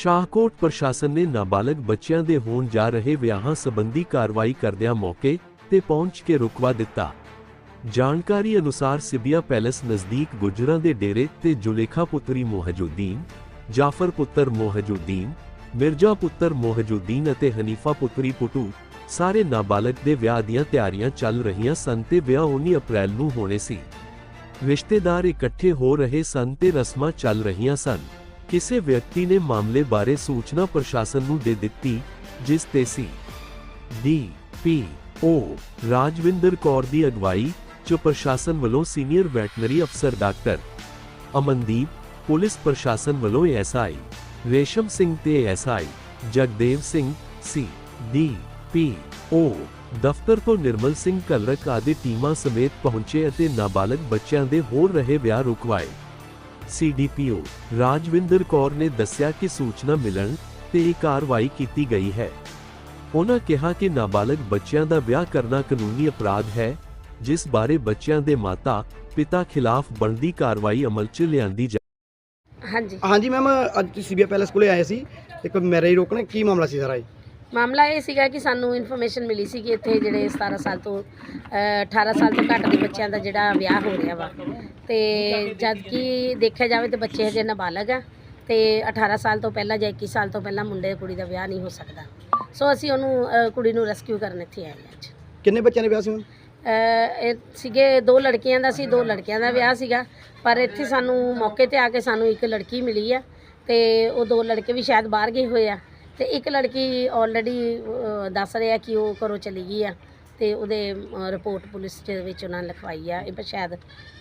ਸ਼ਾਹਕੋਟ ਪ੍ਰਸ਼ਾਸਨ ਨੇ ਨਾਬਾਲਗ ਬੱਚਿਆਂ ਦੇ ਹੋਣ ਜਾ ਰਹੇ ਵਿਆਹਾਂ ਸੰਬੰਧੀ ਕਾਰਵਾਈ ਕਰਦਿਆਂ ਮੌਕੇ ਤੇ ਪਹੁੰਚ ਕੇ ਰੁਕਵਾ ਦਿੱਤਾ। ਜਾਣਕਾਰੀ ਅਨੁਸਾਰ ਸਿਬੀਆ ਪੈਲੇਸ ਨਜ਼ਦੀਕ ਗੁਜਰਾਂ ਦੇ ਡੇਰੇ ਤੇ ਜੁਲੇਖਾ ਪੁੱਤਰੀ ਮੋਹਜੁਦੀਨ, ਜਾਫਰ ਪੁੱਤਰ ਮੋਹਜੁਦੀਨ, ਮਿਰਜ਼ਾ ਪੁੱਤਰ ਮੋਹਜੁਦੀਨ ਅਤੇ ਹਨੀਫਾ ਪੁੱਤਰੀ ਪੁਟੂ ਸਾਰੇ ਨਾਬਾਲਗ ਦੇ ਵਿਆਹ ਦੀਆਂ ਤਿਆਰੀਆਂ ਚੱਲ ਰਹੀਆਂ ਸਨ ਤੇ ਵਿਆਹ 19 ਅਪ੍ਰੈਲ ਨੂੰ ਹੋਣੇ ਸੀ। ਰਿਸ਼ਤੇਦਾਰ ਇਕੱਠੇ ਹੋ ਰਹੇ ਸਨ ਤੇ ਰਸਮਾਂ ਚੱਲ ਰਹੀਆਂ ਸਨ। ਕਿਸੇ ਵਿਅਕਤੀ ਨੇ ਮਾਮਲੇ ਬਾਰੇ ਸੂਚਨਾ ਪ੍ਰਸ਼ਾਸਨ ਨੂੰ ਦੇ ਦਿੱਤੀ, ਜਿਸ ਤੇ ਸੀ। D P O Rajvinder Kaur ਦੀ ਅਗਵਾਈ ਚ ਪ੍ਰਸ਼ਾਸਨ ਵੱਲੋਂ ਸੀਨੀਅਰ ਵੈਟਰਨਰੀ ਅਫਸਰ ਡਾਕਟਰ ਅਮਨਦੀਪ, ਪੁਲਿਸ ਪ੍ਰਸ਼ਾਸਨ ਵੱਲੋਂ ਐਸਆਈ ਰੇਸ਼ਮ ਸਿੰਘ ਤੇ SI Jagdev Singh, C. D P O ਦਫ਼ਤਰ ਤੋਂ ਨਿਰਮਲ ਸਿੰਘ ਕਲਰਕ ਆਦਿ ਟੀਮਾਂ ਸਮੇਤ ਪਹੁੰਚੇ ਅਤੇ ਨਾਬਾਲਗ ਬੱਚਿਆਂ ਦੇ ਹੋ ਰਹੇ ਵਿਆਹ ਰੁਕਵਾਏ। ਸੀਡੀਪੀਓ ਰਾਜਵਿੰਦਰ ਕੌਰ ਨੇ ਦੱਸਿਆ ਕਿ ਸੂਚਨਾ ਮਿਲਣ ਤੇ ਇਹ ਕਾਰਵਾਈ ਕੀਤੀ ਗਈ ਹੈ। ਉਹਨਾਂ ਕਿਹਾ ਕਿ ਨਾਬਾਲਗ ਬੱਚਿਆਂ ਦਾ ਵਿਆਹ ਕਰਨਾ ਕਾਨੂੰਨੀ ਅਪਰਾਧ ਹੈ ਜਿਸ ਬਾਰੇ ਬੱਚਿਆਂ ਦੇ ਮਾਤਾ ਪਿਤਾ ਖਿਲਾਫ ਬਣਦੀ ਕਾਰਵਾਈ ਅਮਲ 'ਚ ਲਿਆਂਦੀ ਜਾ ਹਾਂਜੀ। ਹਾਂਜੀ ਮੈਮ ਅੱਜ ਸੀਬੀਆ ਪੈਲੇਸ ਕੋਲੇ ਆਏ ਸੀ ਇੱਕ ਮੈਰਿਜ ਰੋਕਣਾ ਕੀ ਮਾਮਲਾ ਸੀ ਸਾਰਾ ਇਹ? ਮਾਮਲਾ ਇਹ ਸੀਗਾ ਕਿ ਸਾਨੂੰ ਇਨਫੋਰਮੇਸ਼ਨ ਮਿਲੀ ਸੀ ਕਿ ਇੱਥੇ ਜਿਹੜੇ 17 ਸਾਲ ਤੋਂ ਅ, 18 ਸਾਲ ਤੋਂ ਘੱਟ ਦੇ ਬੱਚਿਆਂ ਦਾ ਜਿਹੜਾ ਵਿਆਹ ਹੋ ਰਿਹਾ ਵਾ। ਤੇ ਜਦ ਕਿ ਦੇਖਿਆ ਜਾਵੇ ਤੇ ਬੱਚੇ ਹਜੇ ਨਾਬਾਲਗ ਆ ਤੇ 18 ਸਾਲ ਤੋਂ ਪਹਿਲਾਂ ਜਾਂ 21 ਸਾਲ ਤੋਂ ਪਹਿਲਾਂ ਮੁੰਡੇ ਕੁੜੀ ਦਾ ਵਿਆਹ ਨਹੀਂ ਹੋ ਸਕਦਾ। ਸੋ ਅਸੀਂ ਉਹਨੂੰ ਕੁੜੀ ਨੂੰ ਰੈਸਕਿਊ ਕਰਨ ਇੱਥੇ ਆਏ ਹਾਂ ਅੱਜ। ਕਿੰਨੇ ਬੱਚਿਆਂ ਦੇ ਵਿਆਹ ਸੀ ਅ, ਇਹ ਸੀਗੇ ਦੋ ਲੜਕੀਆਂ ਦਾ ਸੀ ਦੋ ਲੜਕਿਆਂ ਦਾ ਵਿਆਹ ਸੀਗਾ। ਪਰ ਇੱਥੇ ਸਾਨੂੰ ਮੌਕੇ ਤੇ ਆ ਕੇ ਸਾਨੂੰ ਇੱਕ ਲੜਕੀ ਮਿਲੀ ਆ ਤੇ ਉਹ ਦੋ ਲੜਕੇ ਵੀ ਸ਼ਾਇਦ ਬਾਹਰ ਗਏ ਹੋਏ ਆ। ਤੇ ਇੱਕ ਲੜਕੀ ਆਲਰੇਡੀ ਦੱਸ ਰਿਹਾ ਕਿ ਉਹ ਘਰੋਂ ਚਲੀ ਗਈ ਆ ਤੇ ਉਹਦੇ ਰਿਪੋਰਟ ਪੁਲਿਸ ਦੇ ਵਿੱਚ ਉਹਨਾਂ ਨੇ ਲਿਖਵਾਈ ਆ। ਇਹ ਪਰ ਸ਼ਾਇਦ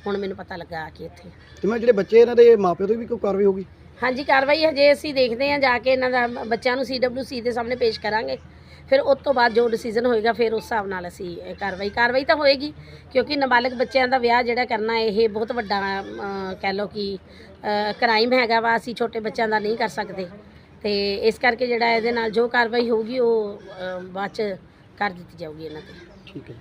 ਹੁਣ ਮੈਨੂੰ ਪਤਾ ਲੱਗਾ ਆ ਕੇ ਇੱਥੇ। ਤੇ ਮੈਂ ਜਿਹੜੇ ਬੱਚੇ ਇਹਨਾਂ ਦੇ ਮਾਪਿਆਂ ਤੋਂ ਵੀ ਕੋਈ ਕਾਰਵਾਈ ਹੋਗੀ ਹਾਂਜੀ ਕਾਰਵਾਈ ਹਜੇ ਅਸੀਂ ਦੇਖਦੇ ਹਾਂ ਜਾ ਕੇ ਇਹਨਾਂ ਦਾ ਬੱਚਿਆਂ ਨੂੰ ਸੀਡਬਲਯੂਸੀ ਦੇ ਸਾਹਮਣੇ ਪੇਸ਼ ਕਰਾਂਗੇ। ਫਿਰ ਉਸ ਤੋਂ ਬਾਅਦ ਜੋ ਡਿਸੀਜਨ ਹੋਏਗਾ ਫਿਰ ਉਸ ਹਿਸਾਬ ਨਾਲ ਅਸੀਂ ਕਾਰਵਾਈ ਕਾਰਵਾਈ ਤਾਂ ਹੋਏਗੀ ਕਿਉਂਕਿ ਨਾਬਾਲਗ ਬੱਚਿਆਂ ਦਾ ਵਿਆਹ ਜਿਹੜਾ ਕਰਨਾ ਇਹ ਬਹੁਤ ਵੱਡਾ ਕਹਿ ਲਓ ਕਿ ਕ੍ਰਾਈਮ ਹੈਗਾ ਵਾ ਅਸੀਂ ਛੋਟੇ ਬੱਚਿਆਂ ਦਾ ਨਹੀਂ ਕਰ ਸਕਦੇ। ਤੇ ਇਸ ਕਰਕੇ ਜਿਹੜਾ ਇਹਦੇ ਨਾਲ ਜੋ ਕਾਰਵਾਈ ਹੋਊਗੀ ਉਹ ਅਹ, ਬਾਅਦ ਚ ਕਰ ਦਿੱਤੀ ਜਾਊਗੀ ਇਹਨਾਂ ਤੇ। ਠੀਕ ਹੈ।